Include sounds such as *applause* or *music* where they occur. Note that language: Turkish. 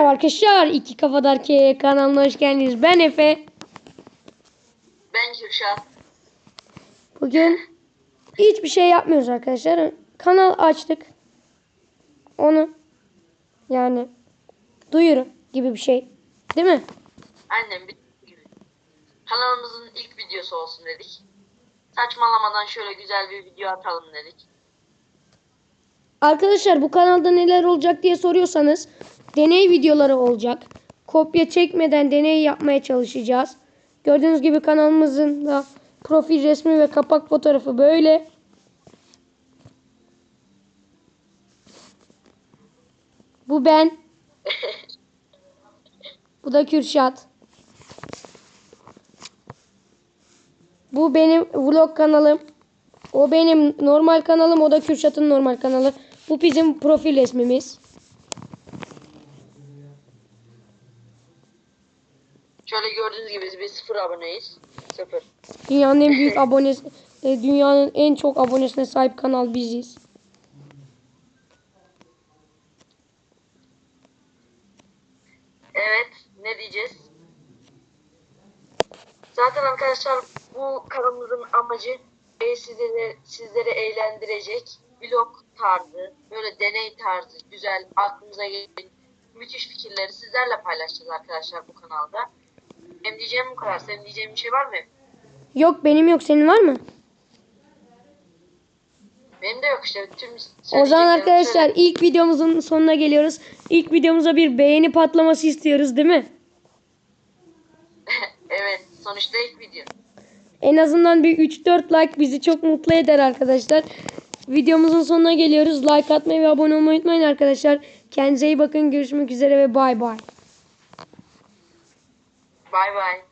Merhaba arkadaşlar. İki Kafadar kanalına hoş geldiniz. Ben Efe. Ben Kürşat. Bugün hiçbir şey yapmıyoruz arkadaşlar. Kanal açtık. Onu yani duyuru gibi bir şey. Değil mi? Annem bir gibi. Kanalımızın ilk videosu olsun dedik. Saçmalamadan şöyle güzel bir video atalım dedik. Arkadaşlar bu kanalda neler olacak diye soruyorsanız deney videoları olacak. Kopya çekmeden deney yapmaya çalışacağız. Gördüğünüz gibi kanalımızın da profil resmi ve kapak fotoğrafı böyle. Bu ben. Bu da Kürşat. Bu benim vlog kanalım. O benim normal kanalım, o da Kürşat'ın normal kanalı. Bu bizim profil resmimiz. Şöyle gördüğünüz gibi biz sıfır aboneyiz. Sıfır. Dünyanın en büyük abonesi, e, dünyanın en çok abonesine sahip kanal biziz. Evet ne diyeceğiz? Zaten arkadaşlar bu kanalımızın amacı e, sizleri, sizleri eğlendirecek vlog tarzı, böyle deney tarzı, güzel, aklımıza gelen müthiş fikirleri sizlerle paylaşacağız arkadaşlar bu kanalda. Benim diyeceğim bu kadar. Senin diyeceğin bir şey var mı? Yok benim yok, senin var mı? Benim de yok işte. Tüm O zaman arkadaşlar ilk videomuzun sonuna geliyoruz. İlk videomuza bir beğeni patlaması istiyoruz değil mi? *laughs* evet. Sonuçta ilk video. En azından bir 3-4 like bizi çok mutlu eder arkadaşlar. Videomuzun sonuna geliyoruz. Like atmayı ve abone olmayı unutmayın arkadaşlar. Kendinize iyi bakın. Görüşmek üzere ve bay bay. Bay bay.